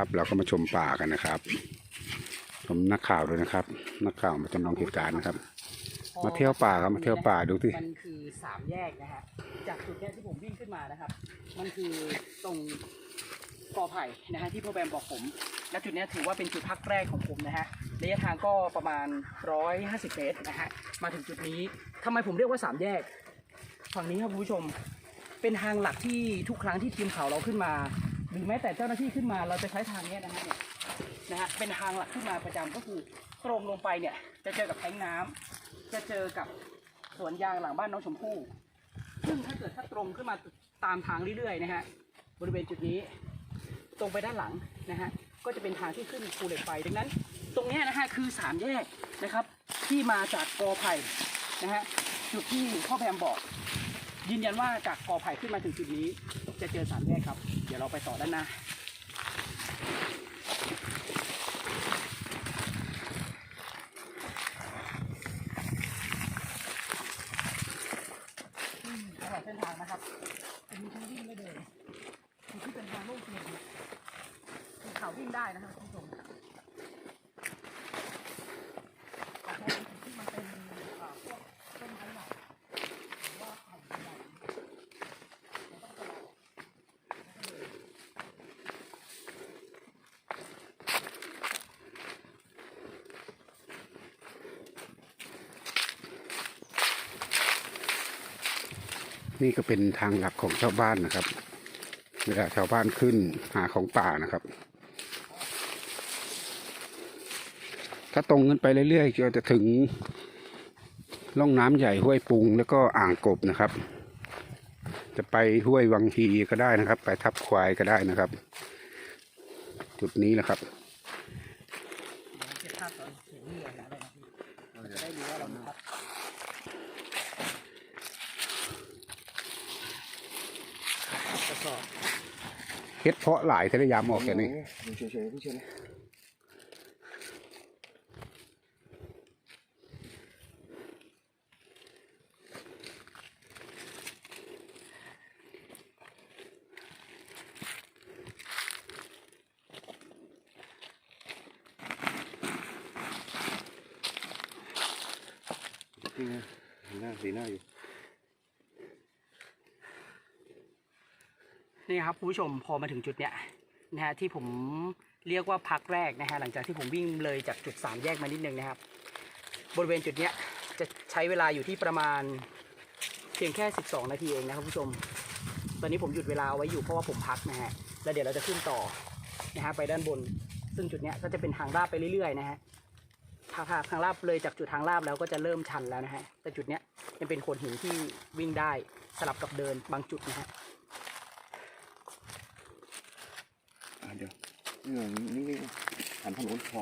ครับเราก็มาชมป่ากันนะครับชมนักข่าวด้วยนะครับ นักข่าวมาจำลองเหตุการณ์นะครับ มาเที่ยวป่าครับมาเที่ยวป่าดูสิมันคือสามแยกนะฮะจากจุดเนี้ยที่ผมวิ่งขึ้นมานะครับ มันคือตรงกอไผ่นะฮะที่พ่อแบมบอกผม และจุดนี้ถือว่าเป็นจุดพักแรกของผมนะฮะระยะทางก็ประมาณ 150 เมตรนะฮะมาถึงจุดนี้ทำไมผมเรียกว่าสามแยก ฝั่งนี้ครับคุณผู้ชม เป็นทางหลักที่ทุกครั้งที่ทีมข่าวเราขึ้นมา หรือแม้แต่เจ้าหน้าที่ขึ้นมาเราจะใช้ทางนี้นะฮะเนี่ยนะฮะเป็นทางหลักขึ้นมาประจำก็คือตรงลงไปเนี่ย จะเจอกับแท้งน้ำจะเจอกับสวนยางหลังบ้านน้องชมพู่ซึ่งถ้าเกิดถ้าตรงขึ้นมาตามทางเรื่อยๆนะฮะบริเวณจุดนี้ ตรงไปด้านหลังนะฮะก็จะเป็นทางที่ขึ้นภูเหล็กไฟดังนั้น ตรงนี้นะฮะคือสามแยกนะครับ ที่มาจากกอไผ่นะฮะจุดที่พ่อแพมบอก ยืนยันว่าจากกอไผ่ขึ้นมาถึงจุดนี้ จะเจอสามแยกครับเดี๋ยวเราไปต่อด้านหน้าตลอดเส้นทางนะครับจะมีทั้งวิ่งและเดินที่เป็นทางโล่งเฉียวเนี่ยคือเขาวิ่งได้นะครับคุณผู้ชมขอใช้เป็นจุดที่มันเป็นเอ่อพวกต้นไม้ใหญ่หรือว่าไผ่ใหญ่เราต้องชะลอแล้วก็เดิน นี่ก็เป็นทางหลักของชาวบ้านนะครับ เวลาชาวบ้านขึ้นหาของป่านะครับ ถ้าตรงขึ้นไปเรื่อยๆก็จะถึงร่องน้ำใหญ่ห้วยปุงแล้วก็อ่างกบนะครับ จะไปห้วยวังฮีก็ได้นะครับ ไปทับควายก็ได้นะครับ จุดนี้แหละครับ เดี๋ยวเก็บภาพตอนเห็นเรือนะอะไรนะพี่เราจะได้รู้ว่าเรามีพัดกระ สอบเฮ็ดเพาะหลายทะเลยามออกแค่นี้อยู่เฉยๆพี่เฉยๆนี่ไงเห็นหน้าสีหน้าอยู่ นี่ครับคุณผู้ชมพอมาถึงจุดเนี้ยนะฮะที่ผมเรียกว่าพักแรกนะฮะหลังจากที่ผมวิ่งเลยจากจุดสามแยกมานิดนึงนะครับ บริเวณจุดเนี้ยจะใช้เวลาอยู่ที่ประมาณเพียงแค่ 12 นาทีเองนะครับผู้ชม ตอนนี้ผมหยุดเวลาไว้อยู่เพราะว่าผมพักนะฮะ แล้วเดี๋ยวเราจะขึ้นต่อนะฮะไปด้านบน ซึ่งจุดเนี้ยก็จะเป็นทางลาบไปเรื่อยๆนะฮะถ้าหาทางลาบเลยจากจุดทางลาบแล้วก็จะเริ่มชันแล้วนะฮะ แต่จุดเนี้ยยังเป็นโขดหินที่วิ่งได้สลับกับเดินบางจุดนะฮะ อะ เดี๋ยวนี่นี่นี่หันถนนพอ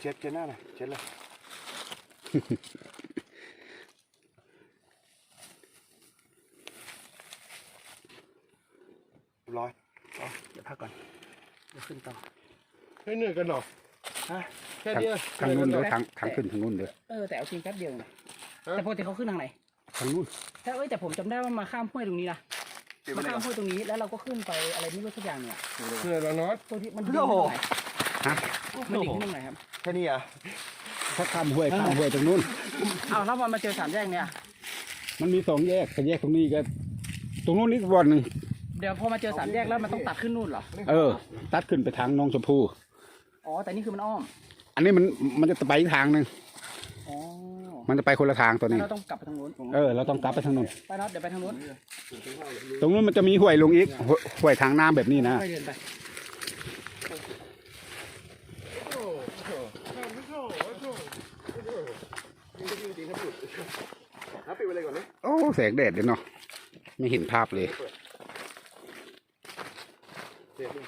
เช็ดเช็ดหน้าเลยเช็ดเลย เรียบร้อย เดี๋ยวพักก่อนเดี๋ยวขึ้นต่อ ไม่เหนื่อยกันหรอฮะแค่เนี้ยทางนู้นเหเด้ออกัทางทางขึ้นทางนู้นเด้อเออแต่เอาจริงแป๊บเดียวนะฮะแต่ปกติเขาขึ้นทางไหนทางนู้นแต่เอ้ยแต่ผมจำได้ว่ามาข้ามห้วยตรงนี้นะมาข้ามห้วยตรงนี้แล้วเราก็ขึ้นไปอะไรไม่รู้สักอย่างเนี่ยเหนื่อยแล้วน็อตตัวที่มันดิ่งขึ้นตรงไหนฮะมันดิ่งขึ้นตรงไหนครับแค่นี้อะถ้าข้ามห้วยข้ามห้วยตรงนู้นเอาแล้วมันมาเจอสามแยกเนี่ยมันมีสองแยกแต่แยกตรงนี้ก็ตรงนู้นนี่วันหนึ่งเดี๋ยวพอมาเจอสามแยกแล้วมันต้องตัดขึ้นนู่นเหรอ เออ ตัดขึ้นไปทางน้องชมพู่ อ๋อ แต่นี่คือมันอ้อม อันนี้มันมันจะไปอีกทางหนึ่งอ๋อมันจะไปคนละทางตัวแล้วนี้ เราต้องกลับไปทางนู้นเออเราต้องกลับไปทางนู้นไปน็อตเดี๋ยวไปทางนู้นตรงนู้นมันจะมีห้วยลงอีกห้วยห้วยทางน้ำแบบนี้นะไปเดินไปโอ้โหทำไม่เข้าโอ้โหโอ้โหจริงๆครับหยุดนับปิดไปเลยก่อนไหมโอ้แสงแดดเดี๋ยวเนาะไม่เห็นภาพเลย เสียบเลย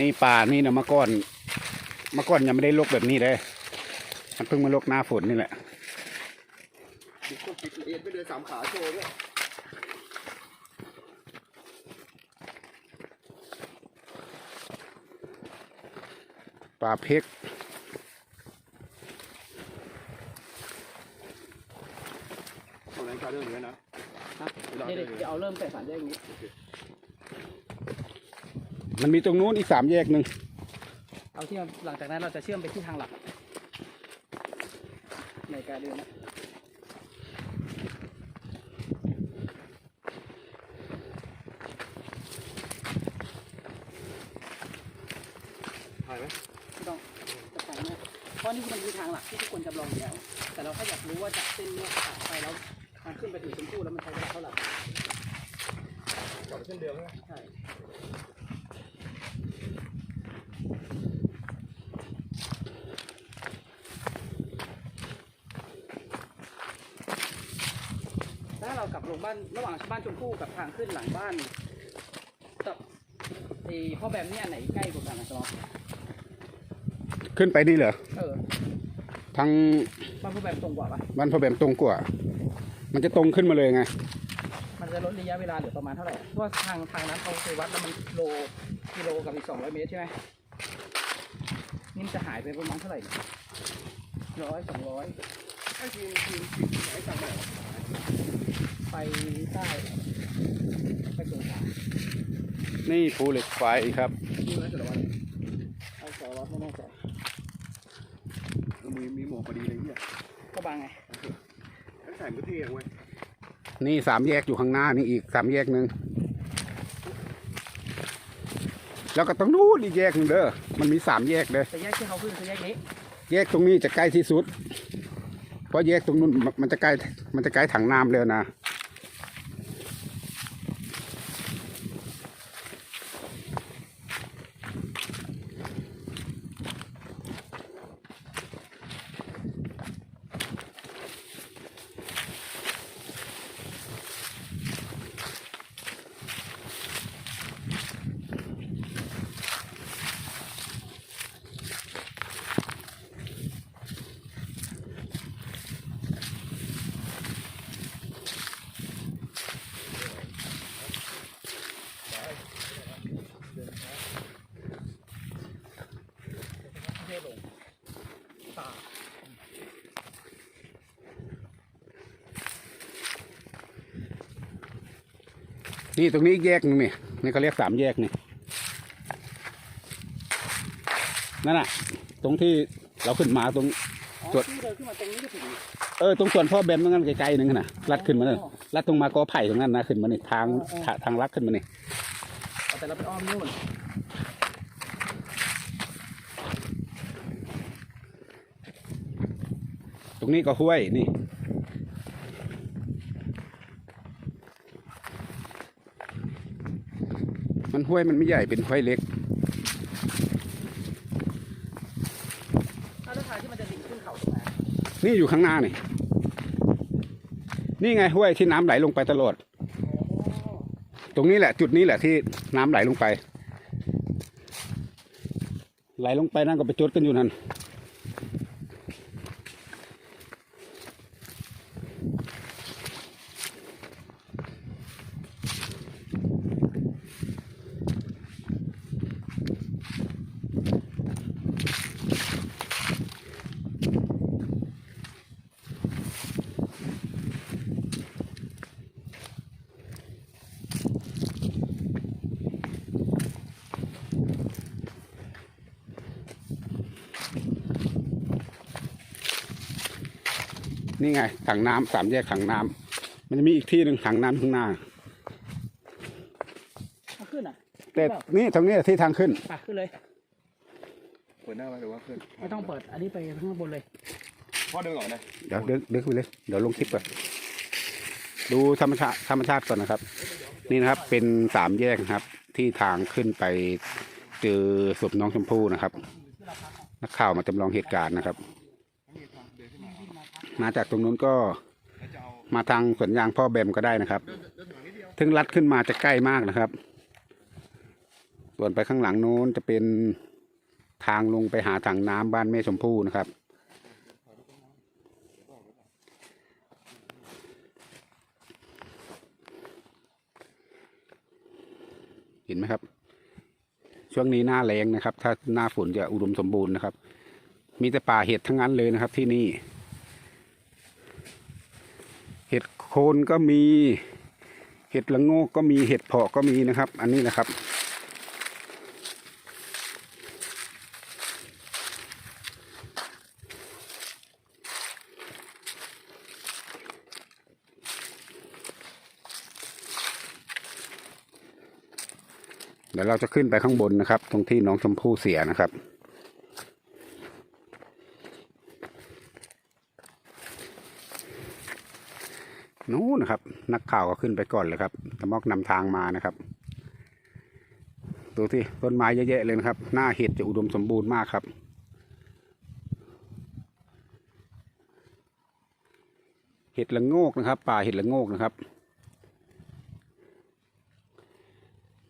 นี่ป่านี่นะเมื่อก่อนเมื่อก่อนยังไม่ได้ลกแบบนี้เลยมันเพิ่งมาลกหน้าฝนนี่แหละมีคนติดเอ็นไปเดินสามขาโชว์ด้วยป่าเพกตรงนั้นการเดินอย่างนี้นะนี่เดี๋ยวจะเอาเริ่มแต่สามแยกนี้ มันมีตรงนู้นอีกสามแยกหนึ่งเอาที่หลังจากนั้นเราจะเชื่อมไปที่ทางหลัก ในการเดินนะถ่ายไหมไม่ต้องจะไปนะเพราะนี่มันคือทางหลักที่ทุกคนจำลองอยู่แล้ว แต่เราแค่อยากรู้ว่าจากเส้นเนี้ยผ่านไปแล้วมันขึ้นไปถึงชมพู่แล้วมันใช้เวลาเท่าไหร่กลับไปเส้นเดิมนะใช่ ถ้าเรากลับล งบ้านระหว่างบ้านชมพู่กับทางขึ้นหลังบ้านกับไอ้พ่อแบมเนี่ยอันไหนใกล้กว่ากันนะจอขึ้นไปนี่เหรอเออทางบ้านพ่อแบมตรงกว่าปะบ้านพ่อแบมตรงกว่า มันจะตรงขึ้นมาเลยไง มันจะลดระยะเวลาเหลือประมาณเท่าไหร่เพราะว่าทางทางนั้นเขาเคยวัดแล้วมันโลกิโลกับอีกสองร้อยเมตรใช่ไหมนี่มันจะหายไปประมาณเท่าไหร่ร้อยสองร้อยไอ้ทีมทีมทีมไอ้สั่งไหนวะ ไปใต้ไปสงขลานี่ภูเหล็กไฟครับทีมนั้นแต่ละวันเอาสองร้อยไม่แน่ใจมีมีหมวกพอดีเลยเนี่ยก็บางไงไอ้ใส่มือเท่เว้ยนี่สามแยกอยู่ข้างหน้านี่อีกสามแยกหนึ่งแล้วก็ตรงนู้นอีกแยกหนึ่งเด้อมันมีสามแยกเลยแต่แยกที่เขาขึ้นคือแยกนี้แยกตรงนี้จะใกล้ที่สุด เพราะแยกตรงนู้นมันมันจะใกล้มันจะใกล้ถังน้ำเลยนะ นี่ตรงนี้อีกแยกหนึงนี่นี่เขาเรียกสามแยกนี่นั่นน่ะ ตรงที่เราขึ้นมาตรงอ๋อตรวจที่เดินขึ้นมาตรงนี้ก็ถึงเออตรงส่วนพ่อแบมตรงนั้นไกลๆนึงน่ะลัดขึ้นมาเลยลัดตรงมากอไผ่ตรงนั้นนะขึ้นมานี่ทางทาทางลัดขึ้นมานี่เอาแต่เราไปอ้อมนู่นตรงนี้ก็ห้วยนี่ มันห้วยมันไม่ใหญ่เป็นห้วยเล็กถ้าแล้วทางที่มันจะดิ่งขึ้นเขาตรงไหนนี่อยู่ข้างหน้านี่ นี่ไงห้วยที่น้ำไหลลงไปตลอดอ๋อตรงนี้แหละ จุดนี้แหละที่น้ำไหลลงไป ไหลลงไปนั่นก็ไปจดกันอยู่นั่น นี่ไงถังน้ำสามแยกถังน้ำมันจะมีอีกที่หนึ่งถังน้ำข้างหน้า เอาขึ้นอะแต่นี่ตรงนี้ที่ทางขึ้นไปขึ้นเลย เปิดหน้าไว้หรือว่าขึ้นไม่ต้องเปิด อันนี้ไปข้างบนเลย พ่อเดินก่อนนะเดี๋ยวเดึกดึกไปเลย เดี๋ยวลงคลิปก่อนดูธรรมชาติธรรมชาติก่อนนะครับ นี่นะครับเป็นสามแยกนะครับ ที่ทางขึ้นไปเจอศพน้องชมพู่นะครับ นักข่าวมาจำลองเหตุการณ์นะครับ มาจากตรงนู้นก็มาทางสวนยางพ่อแบมก็ได้นะครับถึงลัดขึ้นมาจะใกล้มากนะครับ ส่วนไปข้างหลังโน้นจะเป็นทางลงไปหาถังน้ำบ้านแม่ชมพู่นะครับ เห็นไหมครับ ช่วงนี้หน้าแรงนะครับ ถ้าหน้าฝนจะอุดมสมบูรณ์นะครับ มีแต่ป่าเห็ดทั้งนั้นเลยนะครับที่นี่ เห็ดโคนก็มี เห็ดละโงกก็มีเห็ดเพาะก็มีนะครับ อันนี้นะครับ เดี๋ยวเราจะขึ้นไปข้างบนนะครับ ตรงที่น้องชมพู่เสียนะครับ นู้น นักข่าวก็ขึ้นไปก่อนเลยครับตะมอกนำทางมานะครับดูที่ต้นไม้เยอะแยะเลยนะครับ หน้าเห็ดจะอุดมสมบูรณ์มากครับ เห็ดละโงกนะครับ ป่าเห็ดละโงกนะครับ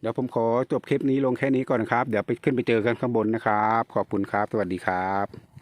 เดี๋ยวผมขอจบคลิปนี้ลงแค่นี้ก่อนนะครับ เดี๋ยวไปขึ้นไปเจอกันข้างบนนะครับ ขอบคุณครับ สวัสดีครับ